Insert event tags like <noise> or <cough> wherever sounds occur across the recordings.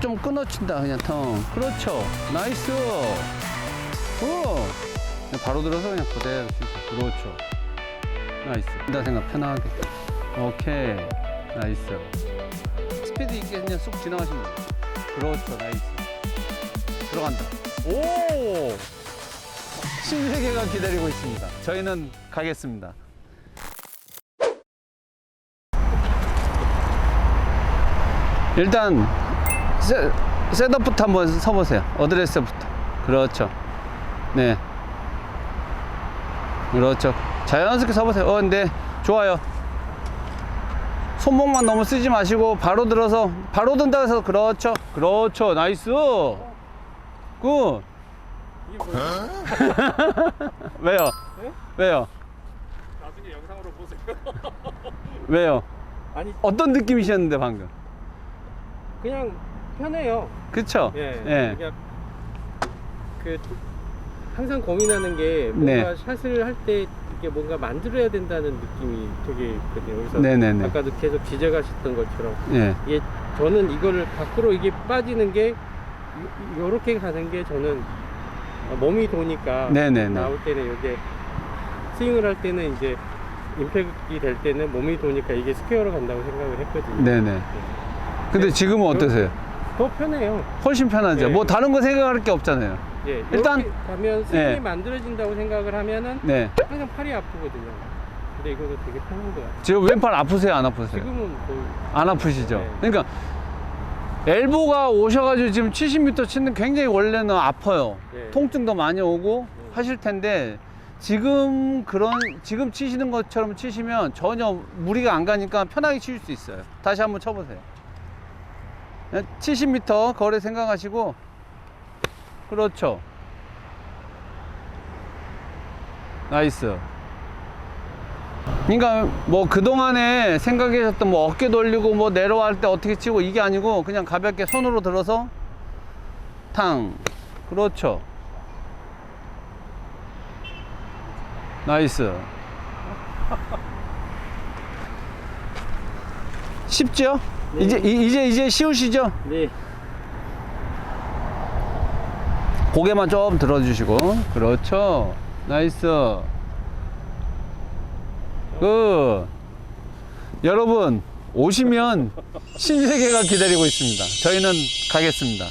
좀 끊어친다 그냥 텅. 그렇죠. 나이스. 오! 바로 들어서 그냥 그대로 그렇죠. 나이스. 나 생각 편하게. 오케이. 나이스. 스피드 있게 그냥 쑥 지나가시면 돼요. 그렇죠. 나이스. 들어간다. 오! 신세계가 기다리고 있습니다. 저희는 가겠습니다. 일단 셋, 셋업부터 한번 서보세요. 어드레스부터. 그렇죠. 네. 그렇죠. 자연스럽게 서보세요. 어, 근데 좋아요. 손목만 너무 쓰지 마시고 바로 들어서 바로 든다 해서 그렇죠. 그렇죠. 나이스. 굿. <laughs> 왜요? 네? 왜요? 나중에 영상으로 보세요. 왜요? 아니 어떤 느낌이셨는데 방금? 그냥 편해요. 그쵸? 예. 예. 그냥 그 항상 고민하는 게 뭔가 샷을 할 때 이게 뭔가 만들어야 된다는 느낌이 되게 있거든요. 그래서 네네네. 아까도 계속 지적하셨던 것처럼 예. 이게 저는 이거를 밖으로 이게 빠지는 게 이렇게 가는 게 저는 어, 몸이 도니까 네네네. 나올 때는 이게 스윙을 할 때는 이제 임팩이 될 때는 몸이 도니까 이게 스퀘어로 간다고 생각을 했거든요. 네네. 근데 지금은 어떠세요? 더 편해요. 훨씬 편하죠. 네. 뭐 다른 거 생각할 게 없잖아요. 예, 일단- 이렇게 가면 스윙이 네. 만들어진다고 생각을 하면은 네. 항상 팔이 아프거든요. 근데 이거는 되게 편한 것 같아요. 지금 왼팔 아프세요? 안 아프세요? 지금은 거의 안 아프시죠? 네. 그러니까 엘보가 오셔가지고 지금 70m 치는 굉장히 원래는 아파요. 네. 통증도 많이 오고 네. 하실 텐데 지금 그런 지금 치시는 것처럼 치시면 전혀 무리가 안 가니까 편하게 치실 수 있어요. 다시 한번 쳐보세요. 70m 거리 생각하시고 그렇죠. 나이스. 그러니까 뭐 그동안에 생각하셨던 뭐 어깨 돌리고 뭐 내려갈 때 어떻게 치고 이게 아니고 그냥 가볍게 손으로 들어서 탕 그렇죠 나이스 <laughs> 쉽죠? 네. 이제 이- 이제 이제 쉬우시죠? 네. 고개만 좀 들어주시고. 그렇죠. 나이스. 그 여러분 오시면 신세계가 기다리고 있습니다. 저희는 가겠습니다.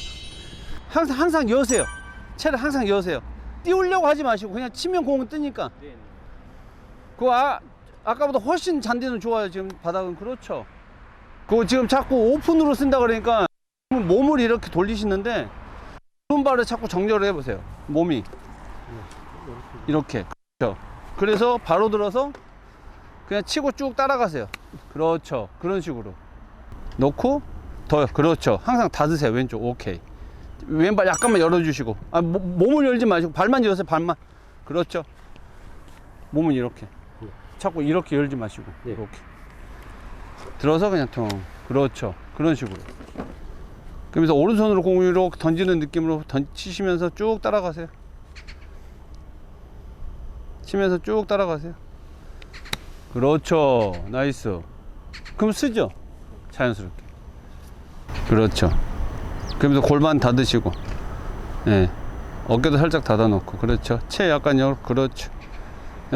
항상 항상 여세요. 채를 항상 여세요. 띄우려고 하지 마시고 그냥 치면 공은 뜨니까. 네. 그 아, 아까보다 훨씬 잔디는 좋아요. 지금 바닥은. 그렇죠 그거 지금 자꾸 오픈으로 쓴다 그러니까 몸을 이렇게 돌리시는데 오른발을 자꾸 정렬을 해보세요. 몸이. 이렇게. 그렇죠. 그래서 바로 들어서 그냥 치고 쭉 따라가세요. 그렇죠. 그런 식으로. 놓고 더 그렇죠. 항상 닫으세요. 왼쪽. 오케이. 왼발 약간만 열어주시고. 아, 모- 몸을 열지 마시고 발만 여세요. 발만. 그렇죠. 몸은 이렇게. 자꾸 이렇게 열지 마시고. 네. 이렇게 들어서 그냥 통. 그렇죠. 그런 식으로. 그러면서 오른손으로 공유로 던지는 느낌으로 던, 치시면서 쭉 따라가세요. 치면서 쭉 따라가세요. 그렇죠. 나이스. 그럼 쓰죠. 자연스럽게. 그렇죠. 그러면서 골반 닫으시고. 예. 어깨도 살짝 닫아 놓고. 그렇죠. 채 약간 열 그렇죠.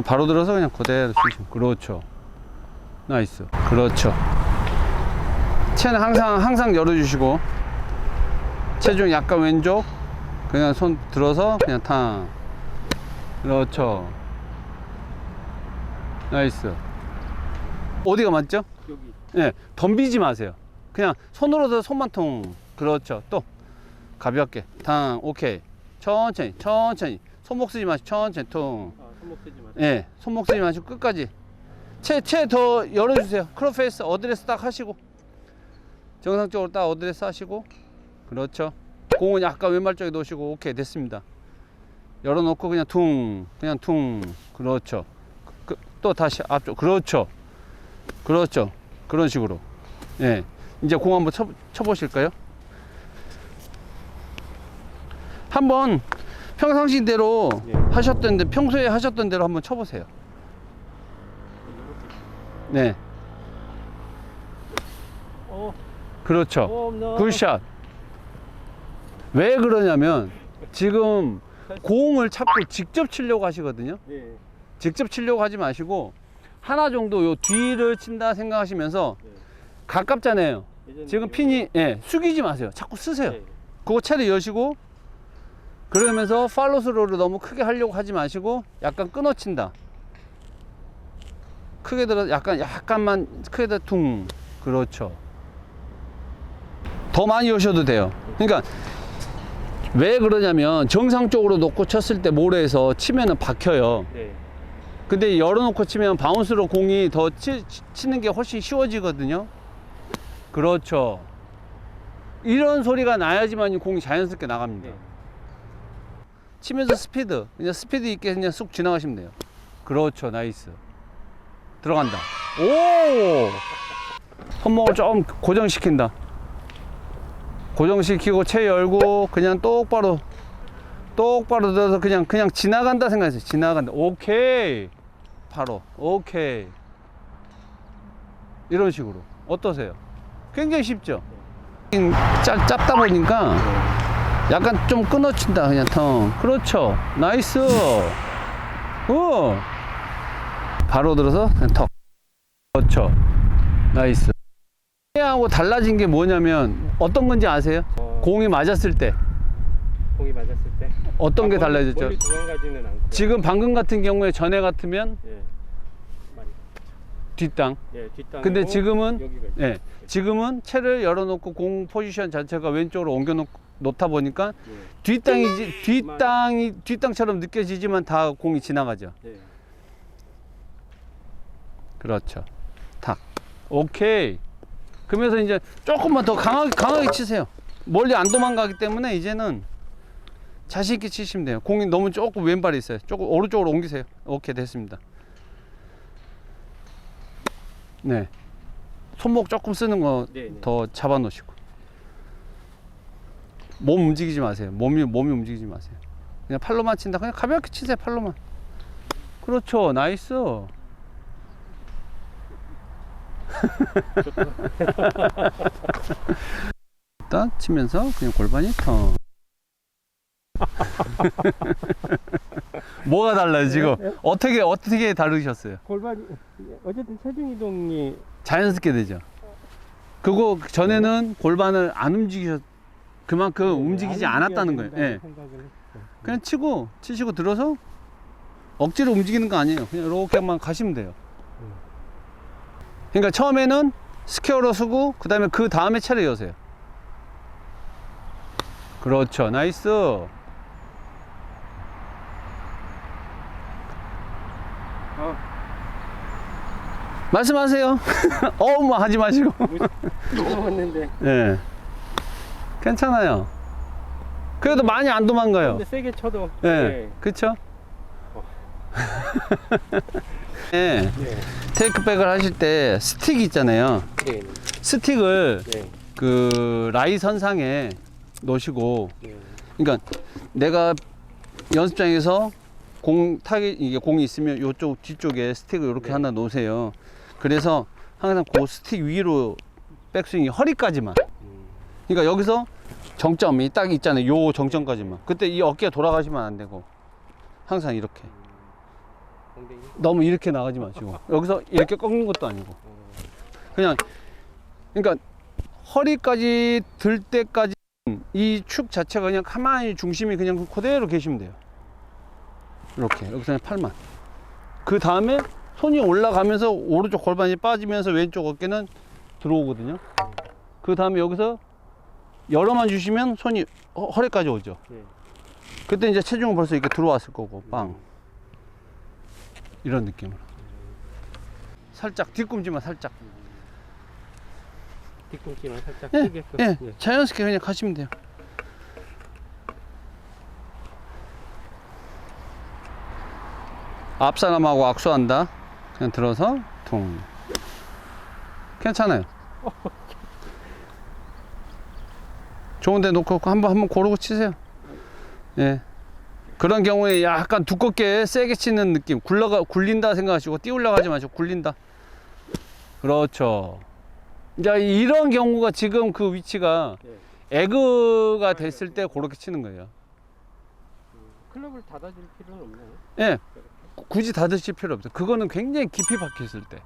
바로 들어서 그냥 그대로 치시면. 그렇죠 나이스 그렇죠 채는 항상 항상 열어주시고 체중 약간 왼쪽 그냥 손 들어서 그냥 탕 그렇죠 나이스 어디가 맞죠? 여기. 예, 덤비지 마세요. 그냥 손으로 도 손만 통. 그렇죠. 또 가볍게. 탕. 오케이. 천천히. 천천히. 손목 쓰지 마시고 천천히 통. 아, 손목 쓰지 마. 예, 손목 쓰지 마시고 끝까지. 채, 채더 열어주세요. 크로페이스 어드레스 딱 하시고. 정상적으로 딱 어드레스 하시고. 그렇죠. 공은 약간 왼발 쪽에 놓으시고. 오케이, 됐습니다. 열어놓고 그냥 퉁. 그냥 퉁. 그렇죠. 그, 또 다시 앞쪽. 그렇죠. 그렇죠. 그런 식으로. 예. 이제 공 한번 쳐, 쳐보실까요? 한번 평상시대로 예. 하셨던 데 평소에 하셨던 대로 한번 쳐보세요. 네. 어, 그렇죠. 어, 나. 굿샷. 왜 그러냐면 지금 공을 자꾸 직접 치려고 하시거든요. 네. 직접 치려고 하지 마시고 하나 정도 요 뒤를 친다 생각하시면서 네. 가깝잖아요. 예전에 지금 핀이 예, 숙이지 마세요. 자꾸 쓰세요. 네. 그거 채를 여시고 그러면서 팔로스로를 너무 크게 하려고 하지 마시고 약간 끊어친다. 크게 들어 약간 약간만 크게 들어 퉁 그렇죠. 더 많이 여셔도 돼요. 그러니까 왜 그러냐면 정상적으로 놓고 쳤을 때 모래에서 치면은 박혀요. 네. 근데 열어놓고 치면 바운스로 공이 더 치, 치는 게 훨씬 쉬워지거든요. 그렇죠. 이런 소리가 나야지만 이 공이 자연스럽게 나갑니다. 네. 치면서 스피드, 그냥 스피드 있게 그냥 쑥 지나가시면 돼요. 그렇죠, 나이스. 들어간다. 오! 손목을 좀 고정시킨다. 고정시키고 채 열고 그냥 똑바로 똑바로 들어서 그냥 그냥 지나간다 생각하세요. 지나간다. 오케이. 바로 오케이. 이런 식으로 어떠세요? 굉장히 쉽죠. 짭, 짧다 보니까 약간 좀 끊어친다 그냥 텅. 그렇죠. 나이스. 오. 바로 들어서 턱. 그렇죠. 나이스. 하고 달라진 게 뭐냐면 어떤 건지 아세요? 어, 공이 맞았을 때 공이 맞았을 때 어떤 게 아, 멀리- 달라졌죠? 지금 방금 같은 경우에 전에 같으면 예. 뒷땅. 예. 근데 지금은. 예. 지금은 채를 열어놓고 공 포지션 자체가 왼쪽으로 옮겨 놓, 놓다 보니까 예. 뒷땅이지 뒷땅이 뒷땅처럼 느껴지지만 다 공이 지나가죠. 예. 그렇죠. 탁. 오케이. 그러면서 이제 조금만 더 강하게 강하게 치세요. 멀리 안 도망가기 때문에 이제는 자신 있게 치시면 돼요. 공이 너무 조금 왼발에 있어요. 조금 오른쪽으로 옮기세요. 오케이 됐습니다. 네. 손목 조금 쓰는 거 네, 네. 더 잡아 놓으시고. 몸 움직이지 마세요. 몸이 몸이 움직이지 마세요. 그냥 팔로만 친다. 그냥 가볍게 치세요. 팔로만. 그렇죠. 나이스. 일단 치면서 그냥 골반이 텅. <laughs> 뭐가 달라요 지금? 어떻게 어떻게 다르셨어요? 골반이 어쨌든 체중 이동이 자연스럽게 되죠. 그거 전에는 골반을 안 움직이셨 그만큼 움직이지 않았다는 거예요. 예. 그냥 치고 치시고 들어서 억지로 움직이는 거 아니에요. 그냥 이렇게만 가시면 돼요. 그러니까 처음에는 스퀘어로 쓰고 그 다음에 그 다음에 차를 여세요. 그렇죠. 나이스. 어, 말씀하세요. <laughs> 어우, 하지 마시고. 무서웠는데. <laughs> 예. 괜찮아요. 그래도 많이 안 도망가요. 근데 세게 쳐도. 예. 그쵸? <laughs> 예. 네. 테이크백을 하실 때 스틱 있잖아요. 네. 스틱을 네. 그 라이 선상에 놓으시고, 네. 그러니까 내가 연습장에서 공 타기 이게 공이 있으면 이쪽 뒤쪽에 스틱을 이렇게 네. 하나 놓으세요. 그래서 항상 그 스틱 위로 백스윙이 허리까지만. 음. 그러니까 여기서 정점이 딱 있잖아요. 요 정점까지만. 그때 이 어깨가 돌아가시면 안 되고 항상 이렇게. 너무 이렇게 나가지 마시고 여기서 이렇게 꺾는 것도 아니고 어. 그냥 그러니까 허리까지 들 때까지 이 축 자체가 그냥 가만히 중심이 그냥 그대로 계시면 돼요. 이렇게 여기서 그냥 팔만. 그 다음에 손이 올라가면서 오른쪽 골반이 빠지면서 왼쪽 어깨는 들어오거든요. 그 다음에 여기서 열어만 주시면 손이 허- 허리까지 오죠. 네. 그때 이제 체중은 벌써 이렇게 들어왔을 거고 빵 이런 느낌으로. 살짝 뒤꿈치만 살짝. 뒤꿈치만 살짝 예, 크게끔. 예, 예. 자연스럽게 그냥 가시면 돼요. 앞사람하고 악수한다. 그냥 들어서 퉁 괜찮아요. 좋은데 놓고 한번 한번 고르고 치세요. 예 그런 경우에 약간 두껍게 세게 치는 느낌 굴러가 굴린다 생각하시고 띄우려고 하지 마시고 굴린다 그렇죠 이제 이런 경우가 지금 그 위치가 네. 에그가 됐을 때 그렇게 치는 거예요. 클럽을 닫아줄 필요는 없나요? 예. 굳이 닫으실 필요 없어요. 그거는 굉장히 깊이 박혀 있을 때.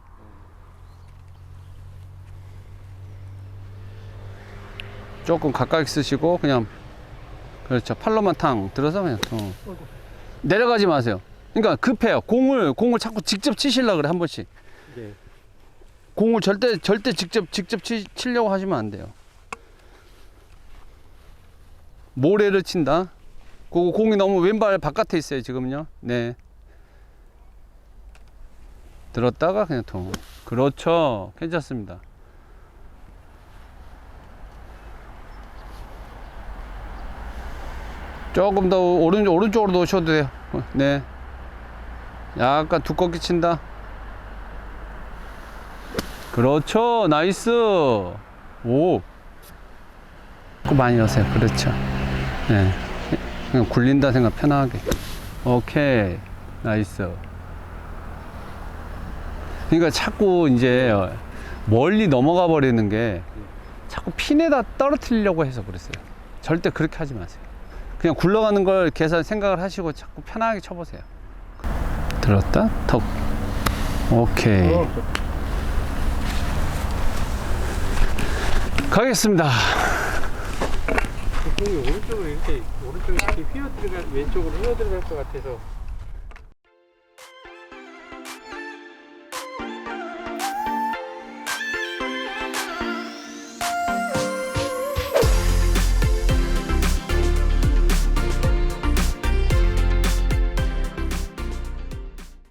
조금 가까이 쓰시고 그냥 그렇죠. 팔로만 탕 들어서 그냥 어. 내려가지 마세요. 그러니까 급해요. 공을 공을 자꾸 직접 치실라 그래 한 번씩. 네. 공을 절대 절대 직접 직접 치, 치려고 하시면 안 돼요. 모래를 친다. 그 공이 너무 왼발 바깥에 있어요 지금요. 네. 들었다가 그냥 통. 그렇죠. 괜찮습니다. 조금 더 오른쪽 오른쪽으로 놓으셔도 돼요. 어, 네. 약간 두껍게 친다. 그렇죠. 나이스. 오. 그 많이 넣으세요. 그렇죠. 네. 그냥 굴린다 생각 편하게. 오케이. 나이스. 그러니까 자꾸 이제 멀리 넘어가 버리는 게 자꾸 핀에다 떨어뜨리려고 해서 그랬어요. 절대 그렇게 하지 마세요. 그냥 굴러가는 걸 계산 생각을 하시고 자꾸 편하게 쳐보세요. 들었다? 턱. 오케이. 어, 가겠습니다. 오른쪽으로 이렇게 오른쪽에 이렇게 휘어 들어갈 왼쪽으로 휘어 들어갈 것 같아서